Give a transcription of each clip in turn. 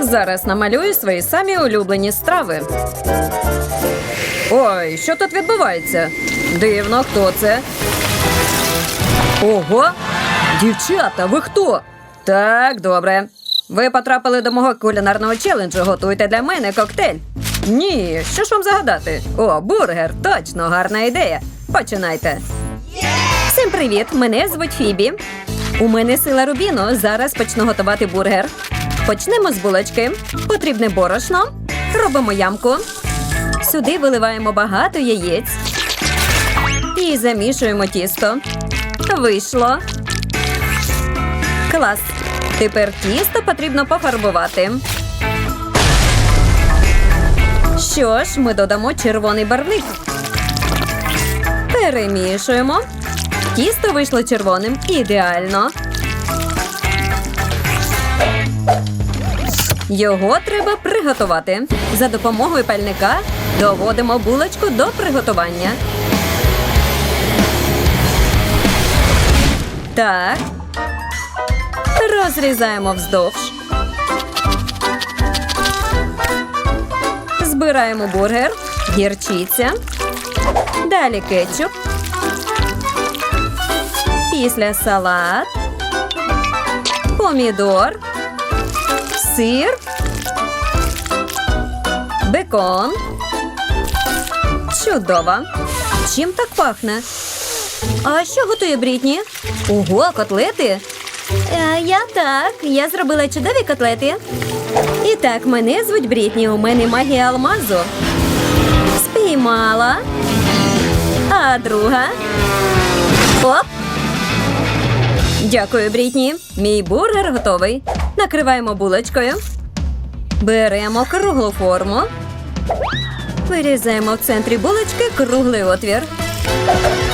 Зараз намалюю свої самі улюблені страви. Ой, що тут відбувається? Дивно, хто це? Ого! Дівчата, ви хто? Так, добре. Ви потрапили до мого кулінарного челенджу. Готуйте для мене коктейль. Ні, що ж вам загадати? О, бургер, точно, гарна ідея. Починайте. Всім привіт! Мене звуть Фібі. У мене сила рубіну. Зараз почну готувати бургер. Почнемо з булочки. Потрібне борошно. Робимо ямку. Сюди виливаємо багато яєць. І замішуємо тісто. Вийшло. Клас. Тепер тісто потрібно пофарбувати. Що ж, ми додамо червоний барвник. Перемішуємо. Тісто вийшло червоним ідеально. Його треба приготувати. За допомогою пальника доводимо булочку до приготування. Так. Розрізаємо вздовж. Збираємо бургер, гірчиця. Далі кетчуп. Після салат. Помідор. Сир. Бекон. Чудово. Чим так пахне? А що готує Брітні? Ого, котлети. Е, я так. Я зробила чудові котлети. І так, мене звуть Брітні. У мене магія алмазу. Спіймала. А друга. Оп. Дякую, Брітні. Мій бургер готовий. Накриваємо булочкою. Беремо круглу форму. Вирізаємо в центрі булочки круглий отвір.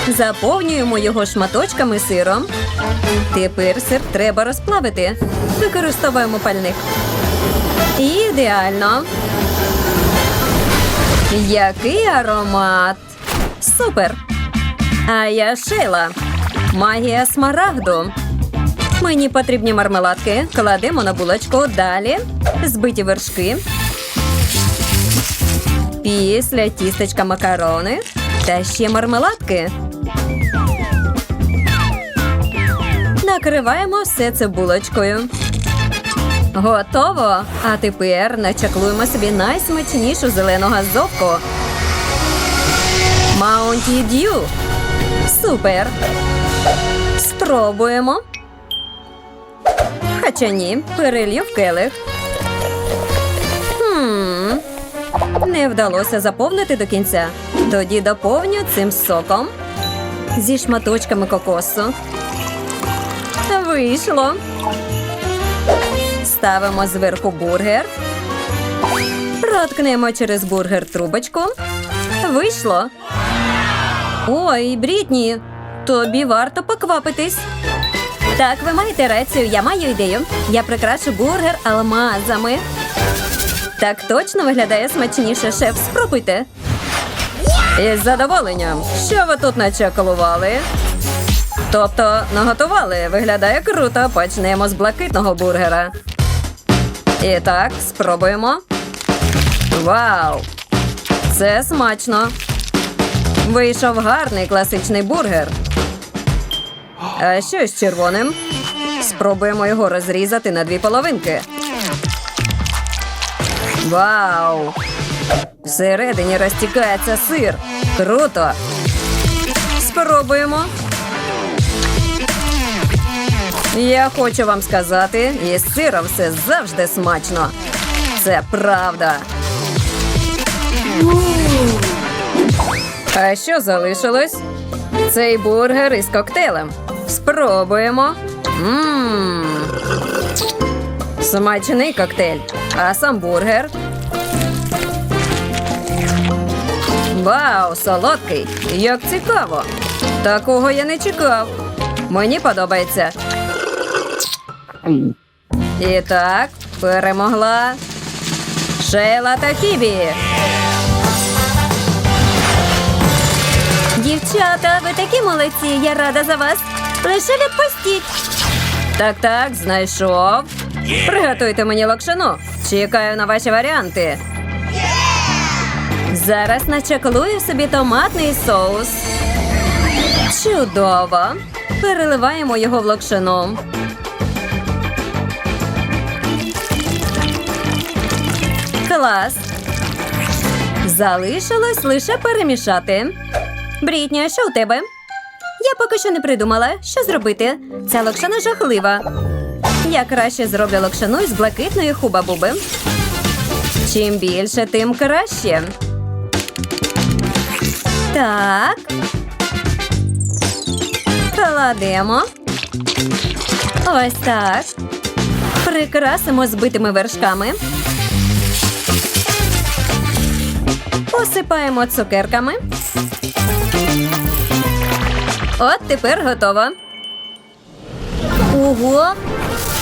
Заповнюємо його шматочками сиром. Тепер сир треба розплавити. Використовуємо пальник. Ідеально. Який аромат! Супер! А я Шейла. Магія смарагду. Мені потрібні мармеладки. Кладемо на булочку. Далі збиті вершки. Після тістечка макарони. Та ще мармеладки. Накриваємо все це булочкою. Готово. А тепер начаклуємо собі найсмачнішу зелену газовку. Mountain Dew. Супер. Спробуємо. Хоча ні, перелів в келих. Хм. Не вдалося заповнити до кінця. Тоді доповню цим соком зі шматочками кокосу. Вийшло. Ставимо зверху бургер. Проткнемо через бургер трубочку. Вийшло. Ой, Брітні, тобі варто поквапитись. Так, ви маєте рацію, я маю ідею. Я прикрашу бургер алмазами. Так точно виглядає смачніше, шеф. Спробуйте. Із задоволенням. Що ви тут начеколували? Тобто наготували. Виглядає круто. Почнемо з блакитного бургера. І так, спробуємо. Вау! Це смачно. Вийшов гарний класичний бургер. А що з червоним? Спробуємо його розрізати на дві половинки. Вау! Всередині розтікається сир. Круто! Спробуємо. Я хочу вам сказати, із сиром все завжди смачно. Це правда. А що залишилось? Цей бургер із коктейлем. Спробуємо. Мм. Смачний коктейль. А сам бургер. Вау, солодкий! Як цікаво! Такого я не чекав. Мені подобається. І так, перемогла Шейла та Фібі. Дівчата, ви такі молодці, я рада за вас. Лише відпустіть. Так, так, знайшов. Приготуйте мені локшину. Чекаю на ваші варіанти. Зараз начеклую собі томатний соус. Чудово. Переливаємо його в локшину. Клас. Залишилось лише перемішати. Брітня, що у тебе? Я поки що не придумала, що зробити. Ця локшина жахлива. Я краще зроблю локшину із блакитної хуба-буби. Чим більше, тим краще. Так. Кладемо. Ось так. Прикрасимо збитими вершками. Посипаємо цукерками. От тепер готово. Ого!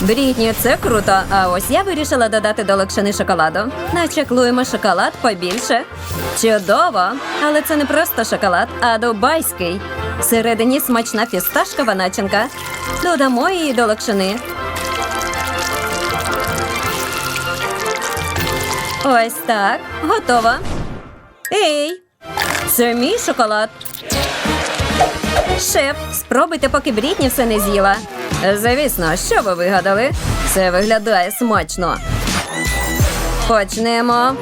Брітні, це круто. А ось я вирішила додати до локшини шоколаду. Начеклуємо шоколад побільше. Чудово! Але це не просто шоколад, а дубайський. Всередині смачна фісташкова начинка. Додамо її до локшини. Ось так. Готово. Ей! Це мій шоколад. Шеф, спробуйте, поки Брітні все не з'їла. Звісно, що ви вигадали? Це виглядає смачно. Почнемо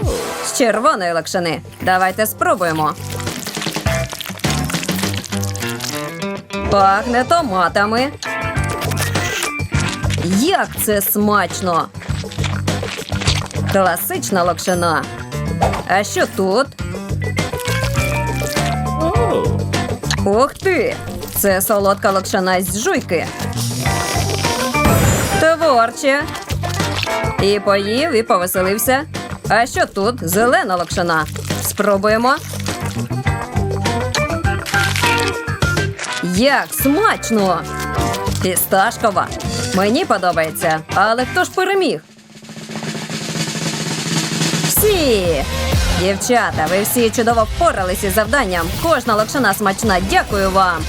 з червоної лакшини. Давайте спробуємо. Пахне томатами. Як це смачно! Класична локшина. А що тут? Ух ти! Це солодка локшина з жуйки. Творче. І поїв, і повеселився. А що тут? Зелена локшина. Спробуємо. Як смачно! Фісташкова. Мені подобається. Але хто ж переміг? Всі! Дівчата, ви всі чудово впоралися із завданням. Кожна локшина смачна. Дякую вам.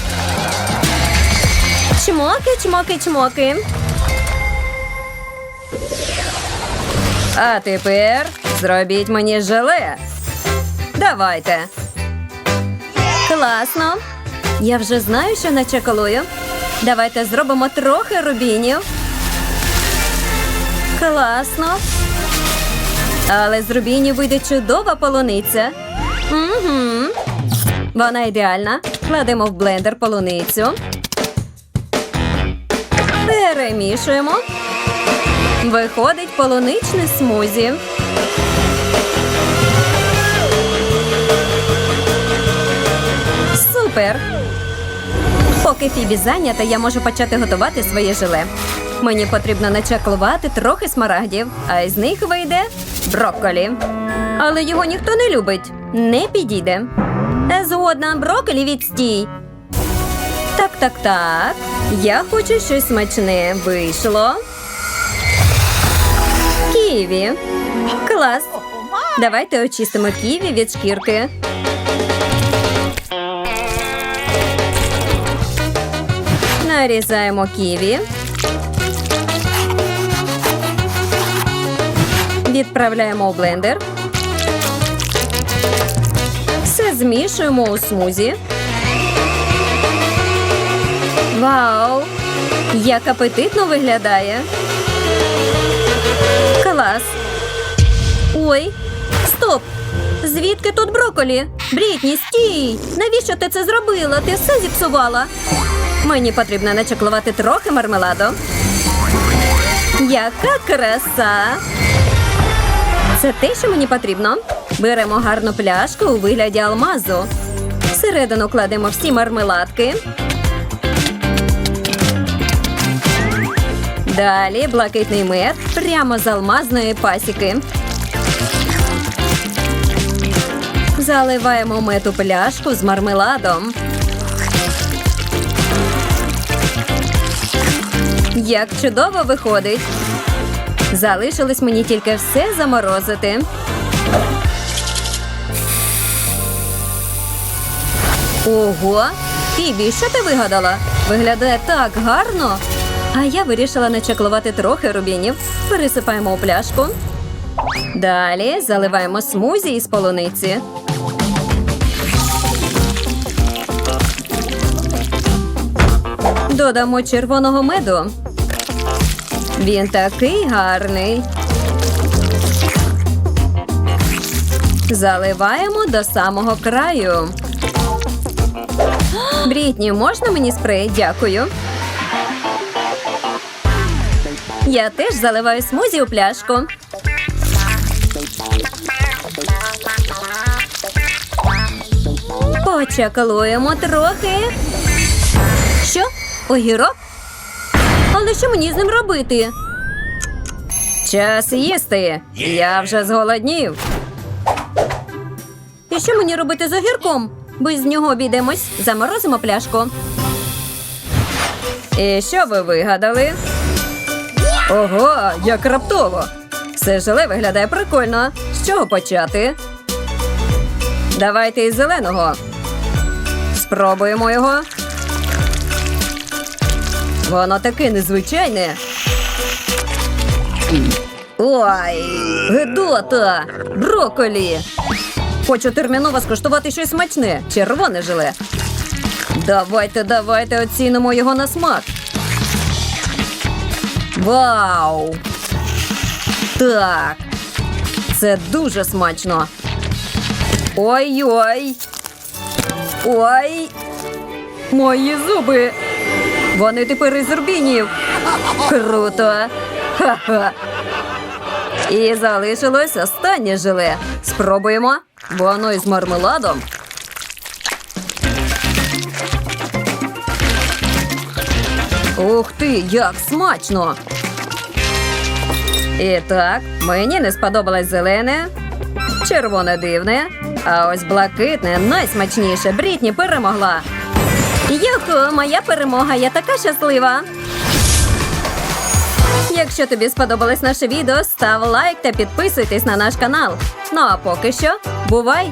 Чмоки, чмоки, чмоки. А тепер зробіть мені желе. Давайте. Класно. Я вже знаю, що начеколую. Давайте зробимо трохи рубінів. Класно. Але з рубінів вийде чудова полуниця. Угу. Вона ідеальна. Кладемо в блендер полуницю. Перемішуємо. Виходить полуничне смузі. Супер! Поки Фібі зайнята, я можу почати готувати своє желе. Мені потрібно начаклувати трохи смарагдів, а із них вийде брокколі. Але його ніхто не любить. Не підійде. Згодна, брокколі відстій. Так, так, так. Я хочу щось смачне. Вийшло. Ківі. Клас. Давайте очистимо ківі від шкірки. Нарізаємо ківі. Відправляємо у блендер. Все змішуємо у смузі. Вау! Як апетитно виглядає. Клас. Ой, стоп! Звідки тут броколі? Брітні, стій! Навіщо ти це зробила? Ти все зіпсувала. Мені потрібно начеклувати трохи мармеладу. Яка краса! Це те, що мені потрібно. Беремо гарну пляшку у вигляді алмазу. Всередину кладемо всі мармеладки. Далі блакитний мед прямо з алмазної пасіки. Заливаємо мед у пляшку з мармеладом. Як чудово виходить. Залишилось мені тільки все заморозити. Ого! Фібі, що ти вигадала? Виглядає так гарно. А я вирішила начаклувати трохи рубінів. Пересипаємо у пляшку. Далі заливаємо смузі із полуниці. Додамо червоного меду. Він такий гарний. Заливаємо до самого краю. Брітні, можна мені спрей? Дякую. Я теж заливаю смузі у пляшку. Почакалуємо трохи. Що? Огірок? Але що мені з ним робити? Час їсти. Я вже зголоднів. І що мені робити з огірком? Без нього обійдемось, заморозимо пляшку. І що ви вигадали? Ого, як раптово. Все желе виглядає прикольно. З чого почати? Давайте із зеленого. Спробуємо його. Воно таке незвичайне. Ой, гидота! Броколі! Хочу терміново скуштувати щось смачне, червоне желе. Давайте, давайте оцінимо його на смак. Вау! Так. Це дуже смачно. Ой-ой. Ой. Мої зуби. Вони тепер із рубінів. Круто. І залишилось останнє желе. Спробуємо. Воно із мармеладом. Ух ти, як смачно! І так, мені не сподобалось зелене, червоне дивне, а ось блакитне найсмачніше. Брітні перемогла. Юху, моя перемога, я така щаслива. Якщо тобі сподобалось наше відео, став лайк та підписуйтесь на наш канал. Ну а поки що, бувай!